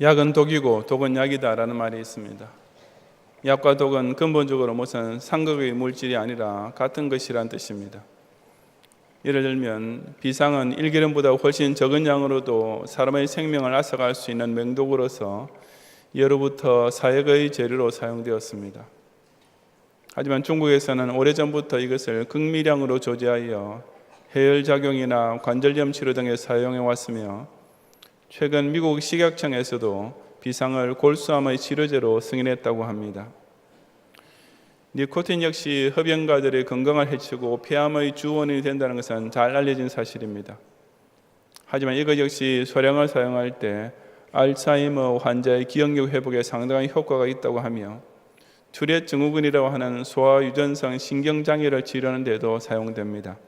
약은 독이고 독은 약이다라는 말이 있습니다. 약과 독은 근본적으로 무슨 상극의 물질이 아니라 같은 것이란 뜻입니다. 예를 들면 비상은 일기름보다 훨씬 적은 양으로도 사람의 생명을 앗아갈 수 있는 맹독으로서 예로부터 사역의 재료로 사용되었습니다. 하지만 중국에서는 오래전부터 이것을 극미량으로 조제하여 해열 작용이나 관절염 치료 등에 사용해 왔으며 최근 미국 식약청에서도 비상을 골수암의 치료제로 승인했다고 합니다. 니코틴 역시 흡연가들의 건강을 해치고 폐암의 주원이 된다는 것은 잘 알려진 사실입니다. 하지만 이것 역시 소량을 사용할 때 알츠하이머 환자의 기억력 회복에 상당한 효과가 있다고 하며 투렛 증후군이라고 하는 소아 유전성 신경 장애를 치료하는 데도 사용됩니다.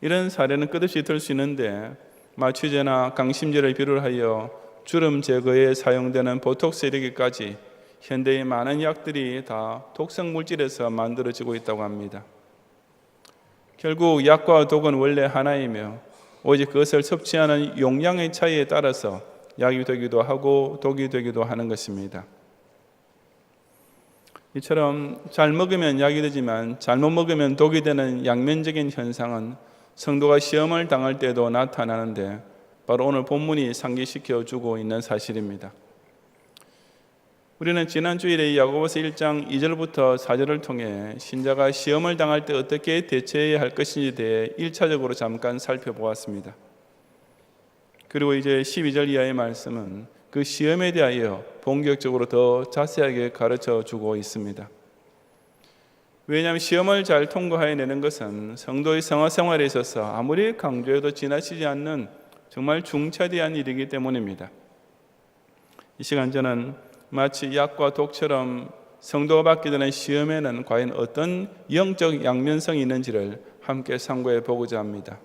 이런 사례는 끝없이 들 수 있는데 마취제나 강심제를 비롯하여 주름 제거에 사용되는 보톡스 이르기까지 현대의 많은 약들이 다 독성 물질에서 만들어지고 있다고 합니다. 결국 약과 독은 원래 하나이며 오직 그것을 섭취하는 용량의 차이에 따라서 약이 되기도 하고 독이 되기도 하는 것입니다. 이처럼 잘 먹으면 약이 되지만 잘못 먹으면 독이 되는 양면적인 현상은 성도가 시험을 당할 때도 나타나는데 바로 오늘 본문이 상기시켜 주고 있는 사실입니다. 우리는 지난 주일에 야고보서 1장 2절부터 4절을 통해 신자가 시험을 당할 때 어떻게 대처해야 할 것인지에 대해 1차적으로 잠깐 살펴보았습니다. 그리고 이제 12절 이하의 말씀은 그 시험에 대하여 본격적으로 더 자세하게 가르쳐 주고 있습니다. 왜냐하면 시험을 잘 통과해 내는 것은 성도의 성화 생활에 있어서 아무리 강조해도 지나치지 않는 정말 중차대한 일이기 때문입니다. 이 시간 저는 마치 약과 독처럼 성도가 받게 되는 시험에는 과연 어떤 영적 양면성이 있는지를 함께 상고해 보고자 합니다.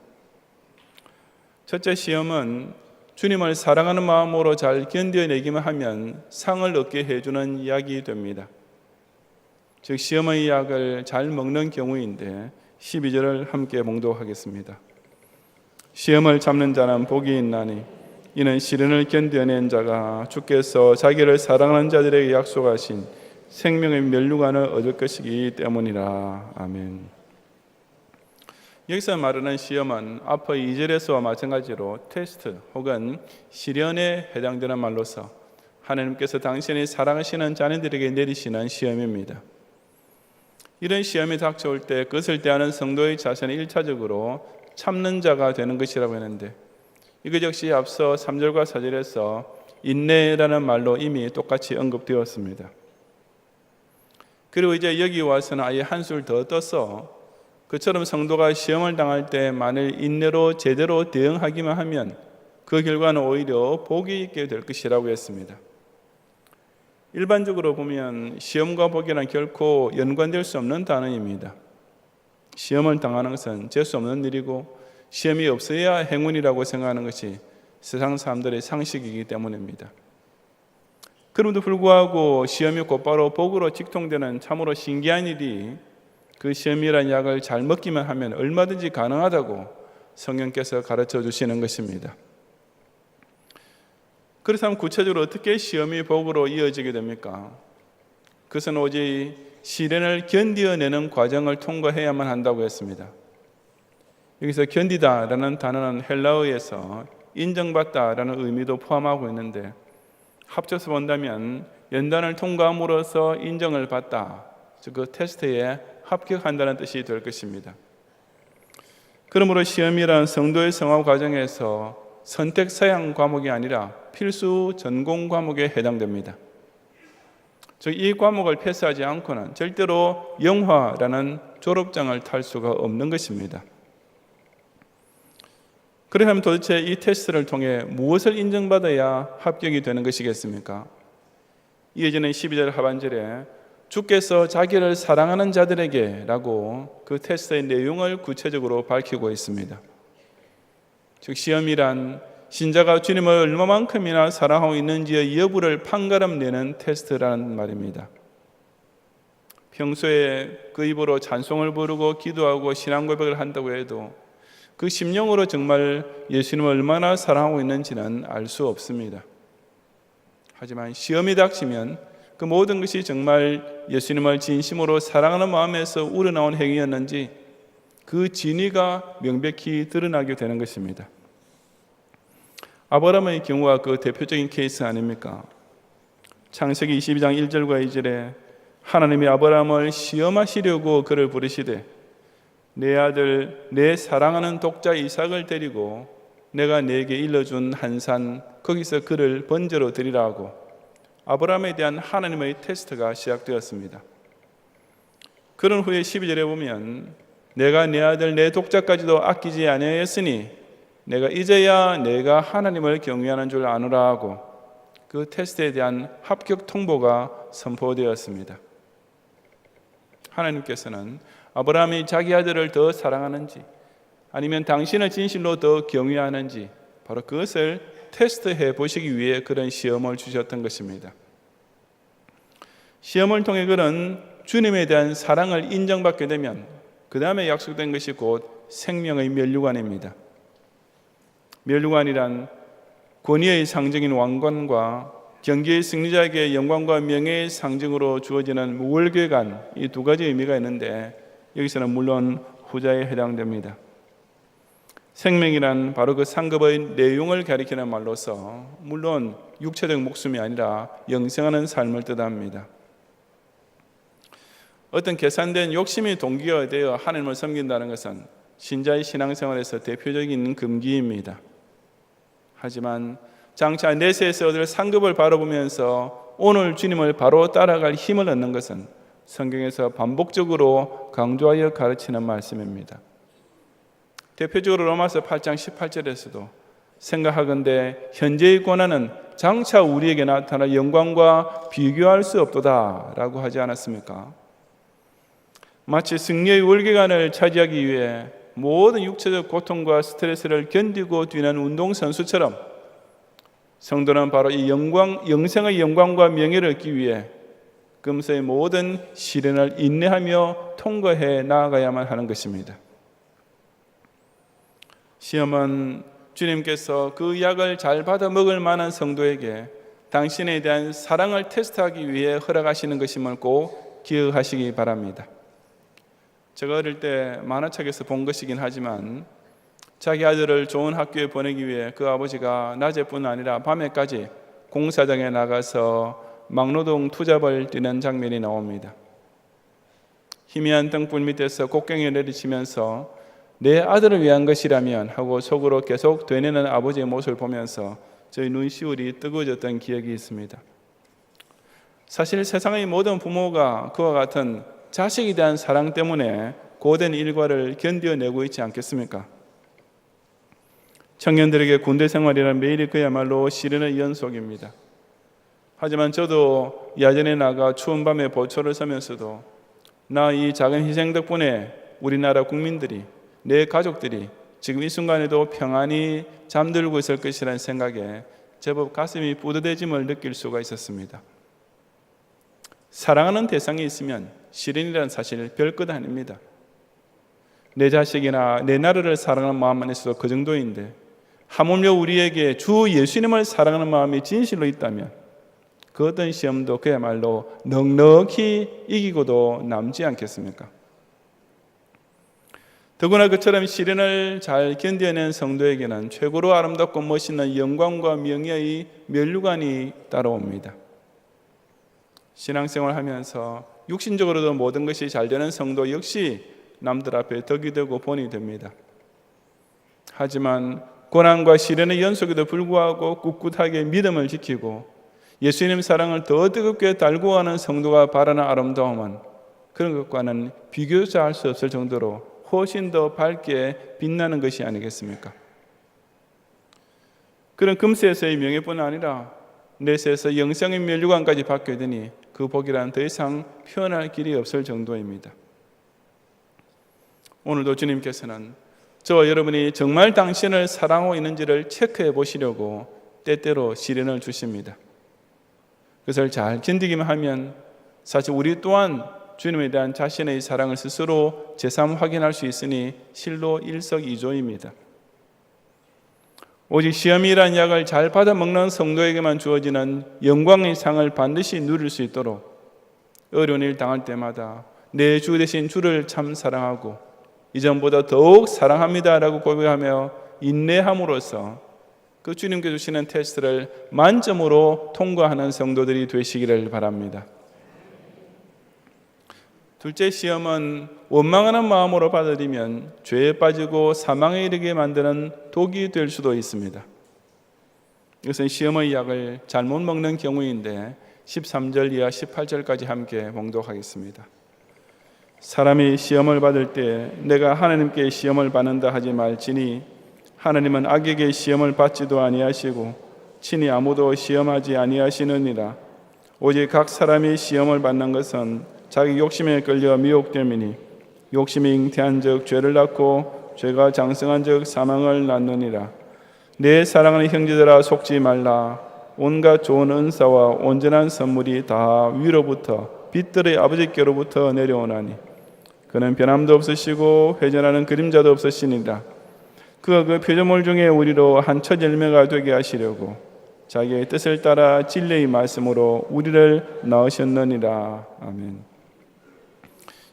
첫째 시험은 주님을 사랑하는 마음으로 잘 견뎌내기만 하면 상을 얻게 해주는 이야기 됩니다. 즉 시험의 약을 잘 먹는 경우인데 12절을 함께 봉독하겠습니다. 시험을 참는 자는 복이 있나니 이는 시련을 견뎌낸 자가 주께서 자기를 사랑하는 자들에게 약속하신 생명의 멸류관을 얻을 것이기 때문이라. 아멘. 여기서 말하는 시험은 앞의 2절에서와 마찬가지로 테스트 혹은 시련에 해당되는 말로서 하나님께서 당신이 사랑하시는 자녀들에게 내리시는 시험입니다. 이런 시험이 닥쳐올 때 그것을 대하는 성도의 자세는 일차적으로 참는 자가 되는 것이라고 했는데 이것 역시 앞서 3절과 4절에서 인내라는 말로 이미 똑같이 언급되었습니다. 그리고 이제 여기 와서는 아예 한술 더 떠서 그처럼 성도가 시험을 당할 때 만일 인내로 제대로 대응하기만 하면 그 결과는 오히려 복이 있게 될 것이라고 했습니다. 일반적으로 보면 시험과 복이란 결코 연관될 수 없는 단어입니다. 시험을 당하는 것은 재수 없는 일이고 시험이 없어야 행운이라고 생각하는 것이 세상 사람들의 상식이기 때문입니다. 그럼에도 불구하고 시험이 곧바로 복으로 직통되는 참으로 신기한 일이 그 시험이란 약을 잘 먹기만 하면 얼마든지 가능하다고 성령께서 가르쳐 주시는 것입니다. 그렇다면 구체적으로 어떻게 시험이 복으로 이어지게 됩니까? 그것은 오직 시련을 견디어내는 과정을 통과해야만 한다고 했습니다. 여기서 견디다라는 단어는 헬라어에서 인정받다라는 의미도 포함하고 있는데 합쳐서 본다면 연단을 통과함으로써 인정을 받다, 즉 그 테스트에 합격한다는 뜻이 될 것입니다. 그러므로 시험이란 성도의 성화 과정에서 선택 사양 과목이 아니라 필수 전공 과목에 해당됩니다. 즉 이 과목을 패스하지 않고는 절대로 영화라는 졸업장을 탈 수가 없는 것입니다. 그렇다면 도대체 이 테스트를 통해 무엇을 인정받아야 합격이 되는 것이겠습니까? 이어지는 12절 하반절에 주께서 자기를 사랑하는 자들에게라고 그 테스트의 내용을 구체적으로 밝히고 있습니다. 즉 시험이란 신자가 주님을 얼마만큼이나 사랑하고 있는지의 여부를 판가름 내는 테스트라는 말입니다. 평소에 그 입으로 찬송을 부르고 기도하고 신앙 고백을 한다고 해도 그 심령으로 정말 예수님을 얼마나 사랑하고 있는지는 알 수 없습니다. 하지만 시험이 닥치면 그 모든 것이 정말 예수님을 진심으로 사랑하는 마음에서 우러나온 행위였는지 그 진위가 명백히 드러나게 되는 것입니다. 아브라함의 경우가 그 대표적인 케이스 아닙니까? 창세기 22장 1절과 2절에 하나님이 아브라함을 시험하시려고 그를 부르시되 내 아들 내 사랑하는 독자 이삭을 데리고 내가 내게 일러준 한 산 거기서 그를 번제로 드리라 고 아브라함에 대한 하나님의 테스트가 시작되었습니다. 그런 후에 12절에 보면 내가 내 아들 내 독자까지도 아끼지 아니하였으니 내가 이제야 내가 하나님을 경외하는 줄 아노라 하고 그 테스트에 대한 합격 통보가 선포되었습니다. 하나님께서는 아브라함이 자기 아들을 더 사랑하는지 아니면 당신을 진실로 더 경외하는지 바로 그것을 테스트해 보시기 위해 그런 시험을 주셨던 것입니다. 시험을 통해 그런 주님에 대한 사랑을 인정받게 되면 그 다음에 약속된 것이 곧 생명의 멸류관입니다. 멸류관이란 권위의 상징인 왕관과 경기의 승리자에게 영광과 명예의 상징으로 주어지는 무월계관 이 두 가지 의미가 있는데 여기서는 물론 후자에 해당됩니다. 생명이란 바로 그 상급의 내용을 가리키는 말로서 물론 육체적 목숨이 아니라 영생하는 삶을 뜻합니다. 어떤 계산된 욕심이 동기가 되어 하나님을 섬긴다는 것은 신자의 신앙생활에서 대표적인 금기입니다. 하지만 장차 내세에서 얻을 상급을 바라보면서 오늘 주님을 바로 따라갈 힘을 얻는 것은 성경에서 반복적으로 강조하여 가르치는 말씀입니다. 대표적으로 로마서 8장 18절에서도 생각하건대 현재의 고난은 장차 우리에게 나타날 영광과 비교할 수 없도다라고 하지 않았습니까? 마치 승리의 월계관을 차지하기 위해 모든 육체적 고통과 스트레스를 견디고 뛰는 운동 선수처럼 성도는 바로 이 영광, 영생의 영광과 명예를 얻기 위해 금세의 모든 시련을 인내하며 통과해 나아가야만 하는 것입니다. 시험은 주님께서 그 약을 잘 받아 먹을 만한 성도에게 당신에 대한 사랑을 테스트하기 위해 허락하시는 것임을 꼭 기억하시기 바랍니다. 제가 어릴 때 만화책에서 본 것이긴 하지만 자기 아들을 좋은 학교에 보내기 위해 그 아버지가 낮에뿐 아니라 밤에까지 공사장에 나가서 막노동 투잡을 뛰는 장면이 나옵니다. 희미한 등불 밑에서 곡괭이 내리치면서 내 아들을 위한 것이라면 하고 속으로 계속 되뇌는 아버지의 모습을 보면서 저희 눈시울이 뜨거워졌던 기억이 있습니다. 사실 세상의 모든 부모가 그와 같은 자식에 대한 사랑 때문에 고된 일과를 견뎌내고 있지 않겠습니까? 청년들에게 군대 생활이란 매일이 그야말로 시련의 연속입니다. 하지만 저도 야전에 나가 추운 밤에 보초를 서면서도 나 이 작은 희생 덕분에 우리나라 국민들이 내 가족들이 지금 이 순간에도 평안히 잠들고 있을 것이라는 생각에 제법 가슴이 뿌듯해짐을 느낄 수가 있었습니다. 사랑하는 대상이 있으면 시련이라는 사실 별것 아닙니다. 내 자식이나 내 나라를 사랑하는 마음만 있어도 그 정도인데 하물며 우리에게 주 예수님을 사랑하는 마음이 진실로 있다면 그 어떤 시험도 그야말로 넉넉히 이기고도 남지 않겠습니까? 더구나 그처럼 시련을 잘 견뎌낸 성도에게는 최고로 아름답고 멋있는 영광과 명예의 멸류관이 따라옵니다. 신앙생활 하면서 육신적으로도 모든 것이 잘 되는 성도 역시 남들 앞에 덕이 되고 본이 됩니다. 하지만 고난과 시련의 연속에도 불구하고 꿋꿋하게 믿음을 지키고 예수님 사랑을 더 뜨겁게 달구하는 성도가 바라는 아름다움은 그런 것과는 비교자 할수 없을 정도로 훨씬 더 밝게 빛나는 것이 아니겠습니까? 그런 금세에서의 명예뿐 아니라 내세에서 영생의 멸류관까지 받게 되니 그 복이란 더 이상 표현할 길이 없을 정도입니다. 오늘도 주님께서는 저와 여러분이 정말 당신을 사랑하고 있는지를 체크해 보시려고 때때로 시련을 주십니다. 그것을 잘 견디기만 하면 사실 우리 또한 주님에 대한 자신의 사랑을 스스로 재삼 확인할 수 있으니 실로 일석이조입니다. 오직 시험이란 약을 잘 받아 먹는 성도에게만 주어지는 영광의 상을 반드시 누릴 수 있도록 어려운 일 당할 때마다 내 주 대신 주를 참 사랑하고 이전보다 더욱 사랑합니다라고 고백하며 인내함으로써 그 주님께 주시는 테스트를 만점으로 통과하는 성도들이 되시기를 바랍니다. 둘째 시험은 원망하는 마음으로 받아들이면 죄에 빠지고 사망에 이르게 만드는 독이 될 수도 있습니다. 이것은 시험의 약을 잘못 먹는 경우인데 13절 이하 18절까지 함께 봉독하겠습니다. 사람이 시험을 받을 때 내가 하나님께 시험을 받는다 하지 말지니 하나님은 악에게 시험을 받지도 아니하시고 친히 아무도 시험하지 아니하시느니라 오직 각 사람이 시험을 받는 것은 자기 욕심에 끌려 미혹됨이니 욕심이 잉태한즉 죄를 낳고 죄가 장성한즉 사망을 낳느니라. 내 사랑하는 형제들아 속지 말라. 온갖 좋은 은사와 온전한 선물이 다 위로부터 빛들의 아버지께로부터 내려오나니. 그는 변함도 없으시고 회전하는 그림자도 없으시니라 그가 그 표조물 중에 우리로 한 첫 열매가 되게 하시려고 자기의 뜻을 따라 진리의 말씀으로 우리를 낳으셨느니라. 아멘.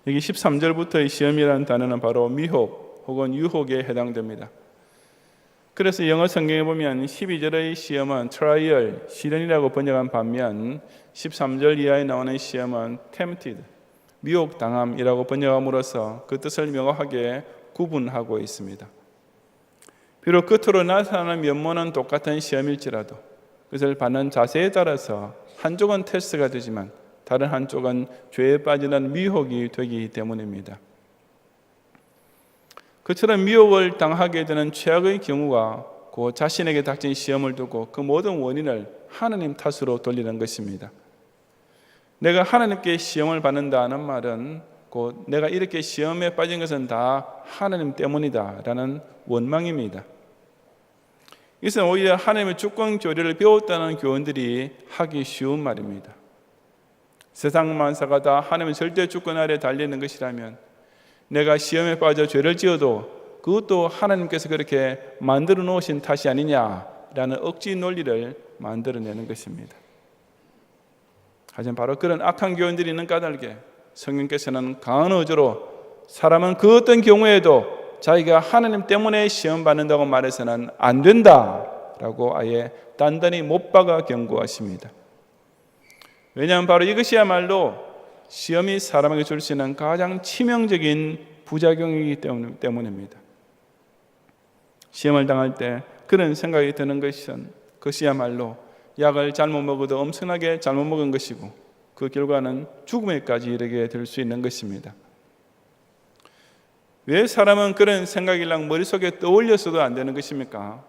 여기 13절부터의 시험이라는 단어는 바로 미혹 혹은 유혹에 해당됩니다. 그래서 영어 성경에 보면 12절의 시험은 트라이얼, 시련이라고 번역한 반면 13절 이하에 나오는 시험은 tempted, 미혹 당함이라고 번역함으로써 그 뜻을 명확하게 구분하고 있습니다. 비록 끝으로 나타나는 면모는 똑같은 시험일지라도 그것을 받는 자세에 따라서 한쪽은 테스트가 되지만 다른 한쪽은 죄에 빠지는 미혹이 되기 때문입니다. 그처럼 미혹을 당하게 되는 최악의 경우가 그 자신에게 닥친 시험을 두고 그 모든 원인을 하나님 탓으로 돌리는 것입니다. 내가 하나님께 시험을 받는다는 말은 곧 내가 이렇게 시험에 빠진 것은 다 하나님 때문이다라는 원망입니다. 이것은 오히려 하나님의 주권 교리를 배웠다는 교원들이 하기 쉬운 말입니다. 세상 만사가 다 하나님의 절대 주권 아래 달리는 것이라면 내가 시험에 빠져 죄를 지어도 그것도 하나님께서 그렇게 만들어 놓으신 탓이 아니냐라는 억지 논리를 만들어내는 것입니다. 하지만 바로 그런 악한 교원들이 있는 까닭에 성령께서는 강한 어조로 사람은 그 어떤 경우에도 자기가 하나님 때문에 시험 받는다고 말해서는 안 된다라고 아예 단단히 못 박아 경고하십니다. 왜냐하면 바로 이것이야말로 시험이 사람에게 줄 수 있는 가장 치명적인 부작용이기 때문입니다. 시험을 당할 때 그런 생각이 드는 것은 그것이야말로 약을 잘못 먹어도 엄청나게 잘못 먹은 것이고 그 결과는 죽음에까지 이르게 될 수 있는 것입니다. 왜 사람은 그런 생각이랑 머릿속에 떠올렸어도 안 되는 것입니까?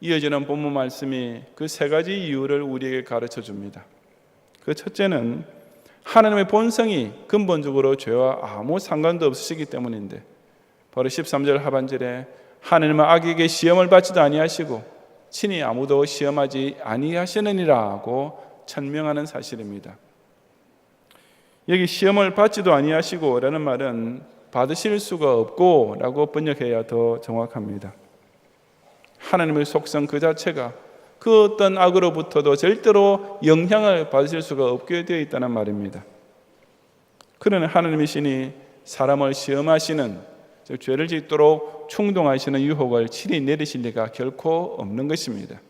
이어지는 본문 말씀이 그 세 가지 이유를 우리에게 가르쳐 줍니다. 그 첫째는 하나님의 본성이 근본적으로 죄와 아무 상관도 없으시기 때문인데 바로 13절 하반절에 하나님은 악에게 시험을 받지도 아니하시고 친히 아무도 시험하지 아니하시느니라고 천명하는 사실입니다. 여기 시험을 받지도 아니하시고라는 말은 받으실 수가 없고라고 번역해야 더 정확합니다. 하나님의 속성 그 자체가 그 어떤 악으로부터도 절대로 영향을 받으실 수가 없게 되어 있다는 말입니다. 그러나 하나님이시니 사람을 시험하시는 즉 죄를 짓도록 충동하시는 유혹을 친히 내리실 리가 결코 없는 것입니다.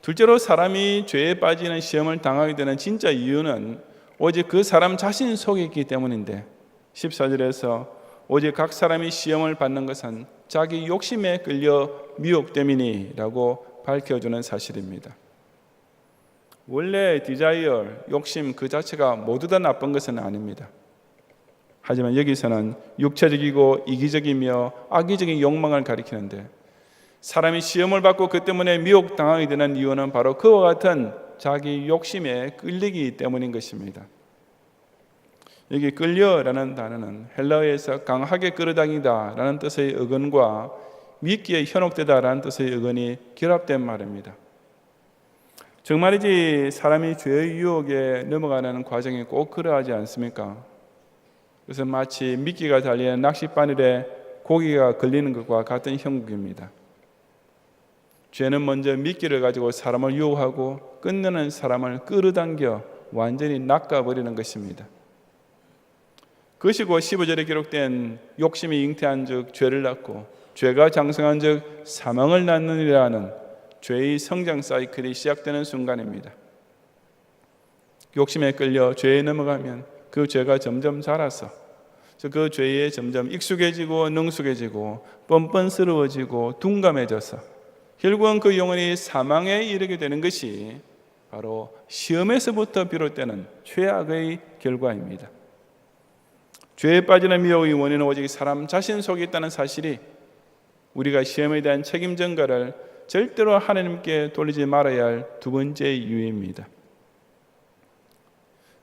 둘째로 사람이 죄에 빠지는 시험을 당하게 되는 진짜 이유는 오직 그 사람 자신 속에 있기 때문인데 14절에서 오직 각 사람이 시험을 받는 것은 자기 욕심에 끌려 미혹됨이니라고 밝혀주는 사실입니다. 원래 디자이어, 욕심 그 자체가 모두 다 나쁜 것은 아닙니다. 하지만 여기서는 육체적이고 이기적이며 악의적인 욕망을 가리키는데 사람이 시험을 받고 그 때문에 미혹당하게 되는 이유는 바로 그와 같은 자기 욕심에 끌리기 때문인 것입니다. 여기 끌려라는 단어는 헬라어에서 강하게 끌어당기다라는 뜻의 어근과 믿기에 현혹되다라는 뜻의 어근이 결합된 말입니다. 정말이지 사람이 죄의 유혹에 넘어가는 과정이 꼭 그러하지 않습니까? 그래서 마치 미끼가 달린 낚싯바늘에 고기가 걸리는 것과 같은 형국입니다. 죄는 먼저 미끼를 가지고 사람을 유혹하고 끝내는 사람을 끌어당겨 완전히 낚아버리는 것입니다. 그것이 곧 15절에 기록된 욕심이 잉태한 즉 죄를 낳고 죄가 장성한 즉 사망을 낳느니라는 죄의 성장 사이클이 시작되는 순간입니다. 욕심에 끌려 죄에 넘어가면 그 죄가 점점 자라서 그 죄에 점점 익숙해지고 능숙해지고 뻔뻔스러워지고 둔감해져서 결국은 그 영혼이 사망에 이르게 되는 것이 바로 시험에서부터 비롯되는 최악의 결과입니다. 죄에 빠지는 미혹의 원인은 오직 사람 자신 속에 있다는 사실이 우리가 시험에 대한 책임 전가를 절대로 하나님께 돌리지 말아야 할 두 번째 이유입니다.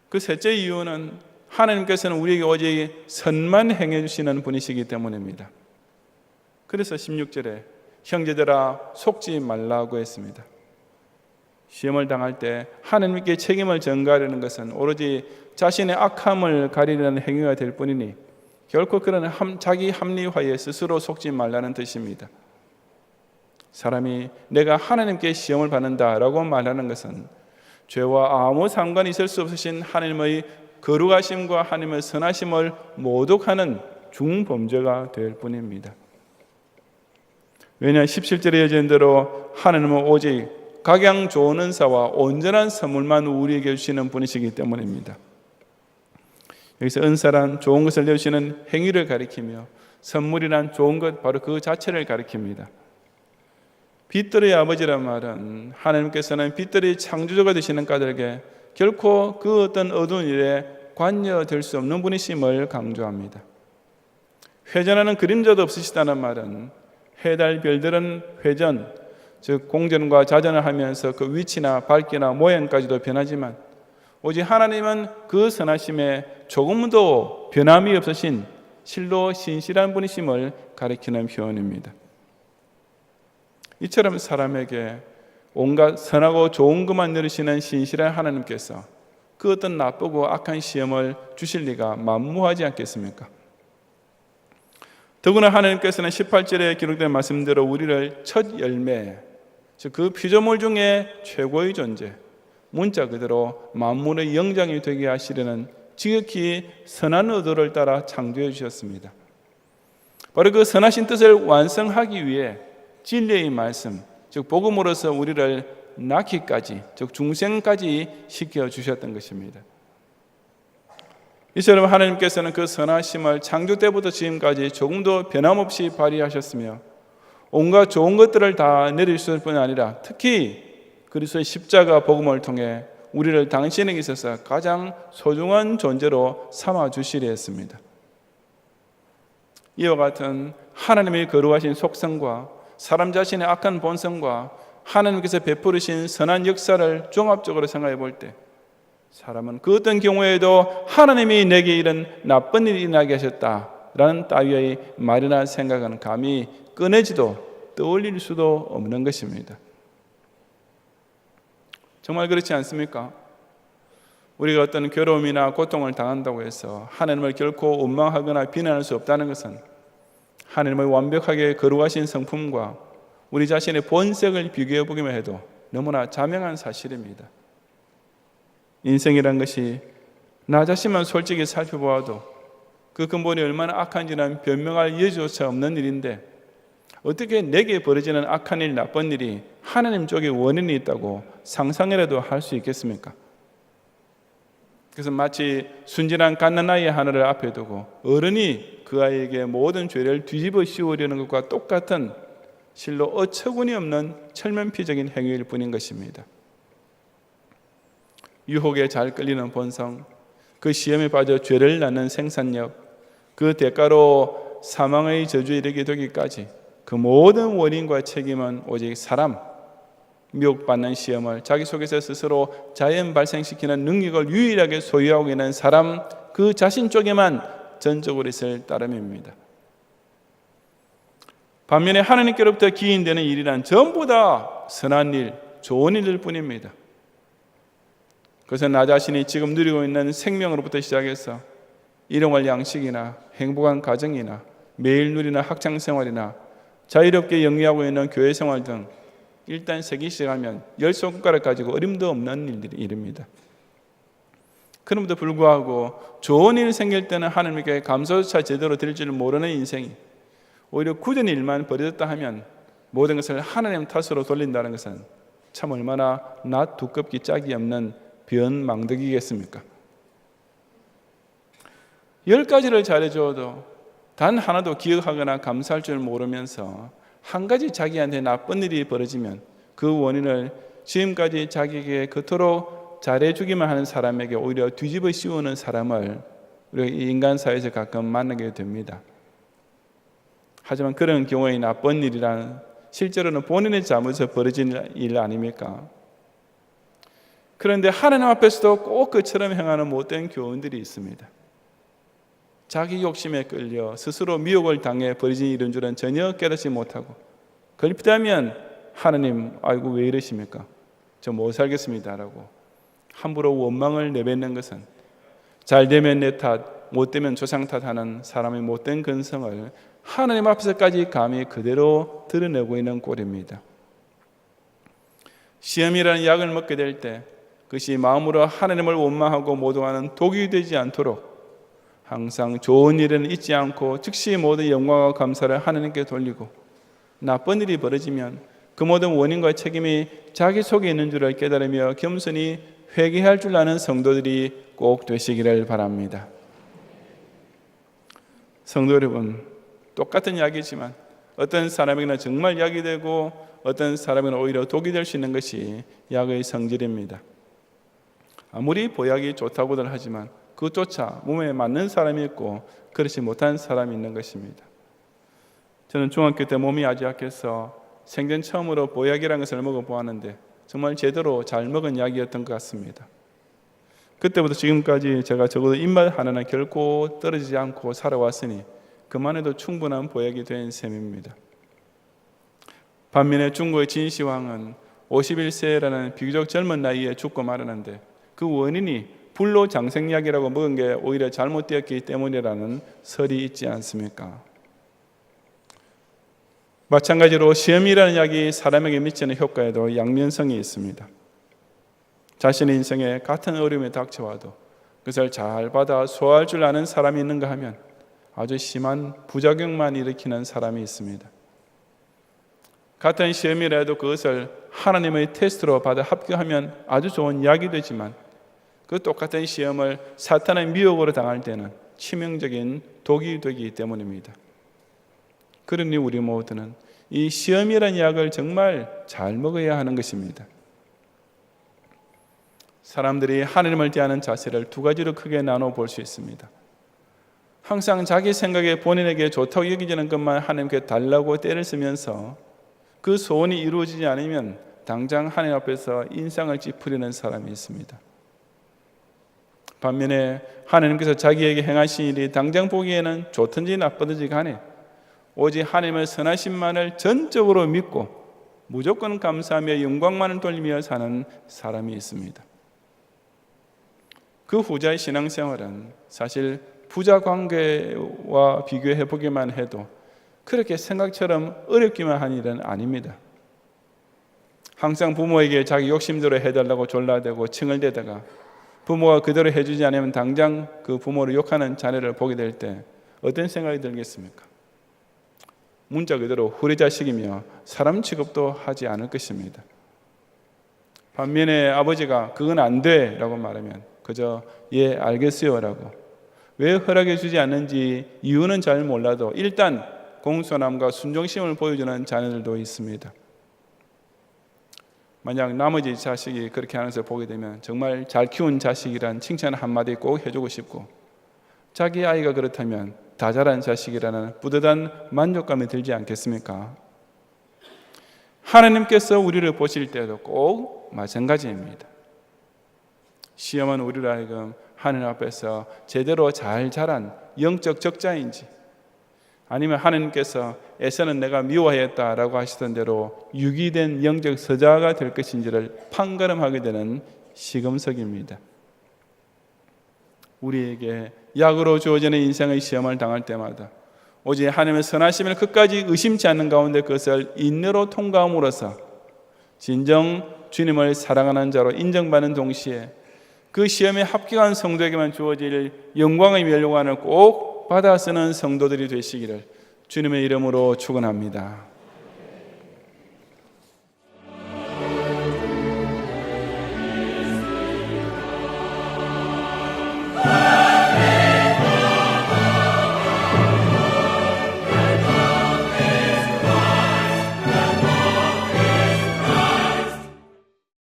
그 셋째 이유는 하나님께서는 우리에게 오직 선만 행해 주시는 분이시기 때문입니다. 그래서 16절에 형제들아 속지 말라고 했습니다. 시험을 당할 때 하나님께 책임을 전가하려는 것은 오로지 자신의 악함을 가리려는 행위가 될 뿐이니 결코 그런 함, 자기 합리화에 스스로 속지 말라는 뜻입니다. 사람이 내가 하나님께 시험을 받는다라고 말하는 것은 죄와 아무 상관이 있을 수 없으신 하나님의 거룩하심과 하나님의 선하심을 모독하는 중범죄가 될 뿐입니다. 왜냐 17절에 예전 대로 하나님은 오직 각양 좋은 은사와 온전한 선물만 우리에게 주시는 분이시기 때문입니다. 여기서 은사란 좋은 것을 내주시는 행위를 가리키며 선물이란 좋은 것 바로 그 자체를 가리킵니다. 빛들의 아버지란 말은 하나님께서는 빛들의 창조주가 되시는 까닭에 결코 그 어떤 어두운 일에 관여될 수 없는 분이심을 강조합니다. 회전하는 그림자도 없으시다는 말은 해달 별들은 회전, 즉 공전과 자전을 하면서 그 위치나 밝기나 모양까지도 변하지만 오직 하나님은 그 선하심에 조금도 변함이 없으신 실로 신실한 분이심을 가리키는 표현입니다. 이처럼 사람에게 온갖 선하고 좋은 것만 누리시는 신실한 하나님께서 그 어떤 나쁘고 악한 시험을 주실 리가 만무하지 않겠습니까? 더구나 하나님께서는 18절에 기록된 말씀대로 우리를 첫 열매, 즉 그 피조물 중에 최고의 존재, 문자 그대로 만물의 영장이 되게 하시려는 지극히 선한 의도를 따라 창조해 주셨습니다. 바로 그 선하신 뜻을 완성하기 위해 진리의 말씀, 즉 복음으로서 우리를 낳기까지, 즉 중생까지 시켜 주셨던 것입니다. 이처럼 하나님께서는 그 선하심을 창조 때부터 지금까지 조금도 변함없이 발휘하셨으며 온갖 좋은 것들을 다 내리실 뿐 아니라 특히 그리스도의 십자가 복음을 통해 우리를 당신에게 있어서 가장 소중한 존재로 삼아 주시려 했습니다. 이와 같은 하나님의 거룩하신 속성과 사람 자신의 악한 본성과 하나님께서 베푸르신 선한 역사를 종합적으로 생각해 볼 때 사람은 그 어떤 경우에도 하나님이 내게 이런 나쁜 일이 나게 하셨다라는 따위의 말이나 생각은 감히 꺼내지도 떠올릴 수도 없는 것입니다. 정말 그렇지 않습니까? 우리가 어떤 괴로움이나 고통을 당한다고 해서 하나님을 결코 원망하거나 비난할 수 없다는 것은 하나님의 완벽하게 거룩하신 성품과 우리 자신의 본색을 비교해 보기만 해도 너무나 자명한 사실입니다. 인생이란 것이 나 자신만 솔직히 살펴보아도 그 근본이 얼마나 악한지는 변명할 여지조차 없는 일인데 어떻게 내게 벌어지는 악한 일, 나쁜 일이 하나님 쪽에 원인이 있다고 상상이라도 할 수 있겠습니까? 그래서 마치 순진한 갓난아이 하나를 앞에 두고 어른이 그 아이에게 모든 죄를 뒤집어 씌우려는 것과 똑같은 실로 어처구니 없는 철면피적인 행위일 뿐인 것입니다. 유혹에 잘 끌리는 본성, 그 시험에 빠져 죄를 낳는 생산력, 그 대가로 사망의 저주에 이르게 되기까지 그 모든 원인과 책임은 오직 사람, 미혹받는 시험을 자기 속에서 스스로 자연 발생시키는 능력을 유일하게 소유하고 있는 사람 그 자신 쪽에만 전적으로 있을 따름입니다. 반면에 하나님께로부터 기인되는 일이란 전부 다 선한 일, 좋은 일일 뿐입니다. 그것은 나 자신이 지금 누리고 있는 생명으로부터 시작해서 일용할 양식이나 행복한 가정이나 매일 누리는 학창 생활이나 자유롭게 영위하고 있는 교회 생활 등 일단 세기 시작하면 열 손가락 가지고 어림도 없는 일들이 일입니다. 그럼에도 불구하고 좋은 일 생길 때는 하나님께 감사조차 제대로 드릴 줄 모르는 인생이 오히려 굳은 일만 버려졌다 하면 모든 것을 하나님 탓으로 돌린다는 것은 참 얼마나 나 두껍기 짝이 없는 변망덕이겠습니까? 열 가지를 잘해줘도 단 하나도 기억하거나 감사할 줄 모르면서 한 가지 자기한테 나쁜 일이 벌어지면 그 원인을 지금까지 자기에게 그토록 잘해주기만 하는 사람에게 오히려 뒤집어 씌우는 사람을 우리가 인간 사회에서 가끔 만나게 됩니다. 하지만 그런 경우에 나쁜 일이란 실제로는 본인의 잘못에서 벌어진 일 아닙니까? 그런데 하나님 앞에서도 꼭 그처럼 행하는 못된 교훈들이 있습니다. 자기 욕심에 끌려 스스로 미혹을 당해 벌어진 일인 줄은 전혀 깨닫지 못하고 걸핏하면 하나님 아이고 왜 이러십니까? 저 못 살겠습니다라고 함부로 원망을 내뱉는 것은 잘 되면 내 탓, 못 되면 조상 탓하는 사람의 못된 근성을 하나님 앞에서까지 감히 그대로 드러내고 있는 꼴입니다. 시험이라는 약을 먹게 될 때 그것이 마음으로 하나님을 원망하고 모독하는 독이 되지 않도록 항상 좋은 일은 잊지 않고 즉시 모든 영광과 감사를 하나님께 돌리고 나쁜 일이 벌어지면 그 모든 원인과 책임이 자기 속에 있는 줄을 깨달으며 겸손히 회개할 줄 아는 성도들이 꼭 되시기를 바랍니다. 성도 여러분, 똑같은 이야기지만 어떤 사람에게는 정말 약이 되고 어떤 사람에게는 오히려 독이 될 수 있는 것이 약의 성질입니다. 아무리 보약이 좋다고들 하지만 그것조차 몸에 맞는 사람이 있고 그렇지 못한 사람이 있는 것입니다. 저는 중학교 때 몸이 아주 약해서 생전 처음으로 보약이라는 것을 먹어보았는데 정말 제대로 잘 먹은 약이었던 것 같습니다. 그때부터 지금까지 제가 적어도 입맛 하나는 결코 떨어지지 않고 살아왔으니 그만 해도 충분한 보약이 된 셈입니다. 반면에 중국의 진시황은 51세라는 비교적 젊은 나이에 죽고 말았는데 그 원인이 불로 장생약이라고 먹은 게 오히려 잘못되었기 때문이라는 설이 있지 않습니까? 마찬가지로 시험이라는 약이 사람에게 미치는 효과에도 양면성이 있습니다. 자신의 인생에 같은 어려움이 닥쳐와도 그것을 잘 받아 소화할 줄 아는 사람이 있는가 하면 아주 심한 부작용만 일으키는 사람이 있습니다. 같은 시험이라도 그것을 하나님의 테스트로 받아 합격하면 아주 좋은 약이 되지만 그 똑같은 시험을 사탄의 미혹으로 당할 때는 치명적인 독이 되기 때문입니다. 그러니 우리 모두는 이 시험이라는 약을 정말 잘 먹어야 하는 것입니다. 사람들이 하나님을 대하는 자세를 두 가지로 크게 나눠 볼 수 있습니다. 항상 자기 생각에 본인에게 좋다고 여기지는 것만 하나님께 달라고 때를 쓰면서 그 소원이 이루어지지 않으면 당장 하나님 앞에서 인상을 찌푸리는 사람이 있습니다. 반면에 하나님께서 자기에게 행하신 일이 당장 보기에는 좋든지 나쁘든지 간에 오직 하나님의 선하심만을 전적으로 믿고 무조건 감사하며 영광만을 돌리며 사는 사람이 있습니다. 그 후자의 신앙생활은 사실 부자 관계와 비교해 보기만 해도 그렇게 생각처럼 어렵기만 한 일은 아닙니다. 항상 부모에게 자기 욕심대로 해달라고 졸라대고 칭을 대다가 부모가 그대로 해주지 않으면 당장 그 부모를 욕하는 자녀를 보게 될 때 어떤 생각이 들겠습니까? 문자 그대로 후레자식이며 사람 취급도 하지 않을 것입니다. 반면에 아버지가 그건 안 돼 라고 말하면 그저 예 알겠어요 라고 왜 허락해 주지 않는지 이유는 잘 몰라도 일단 공손함과 순종심을 보여주는 자녀들도 있습니다. 만약 나머지 자식이 그렇게 것을 보게 되면 정말 잘 키운 자식이란 칭찬 한마디 꼭 해주고 싶고 자기 아이가 그렇다면 다 자란 자식이라는 뿌듯한 만족감이 들지 않겠습니까? 하나님께서 우리를 보실 때도 꼭 마찬가지입니다. 시험은 우리를 하여금 하나님 앞에서 제대로 잘 자란 영적 적자인지 아니면 하나님께서 에서는 내가 미워하였다라고 하시던 대로 유기된 영적 서자가 될 것인지를 판가름하게 되는 시금석입니다. 우리에게 약으로 주어지는 인생의 시험을 당할 때마다 오직 하나님의 선하심을 끝까지 의심치 않는 가운데 그것을 인내로 통과함으로써 진정 주님을 사랑하는 자로 인정받는 동시에 그 시험에 합격한 성도에게만 주어질 영광의 멸류관을 꼭 받아 쓰는 성도들이 되시기를 주님의 이름으로 축원합니다.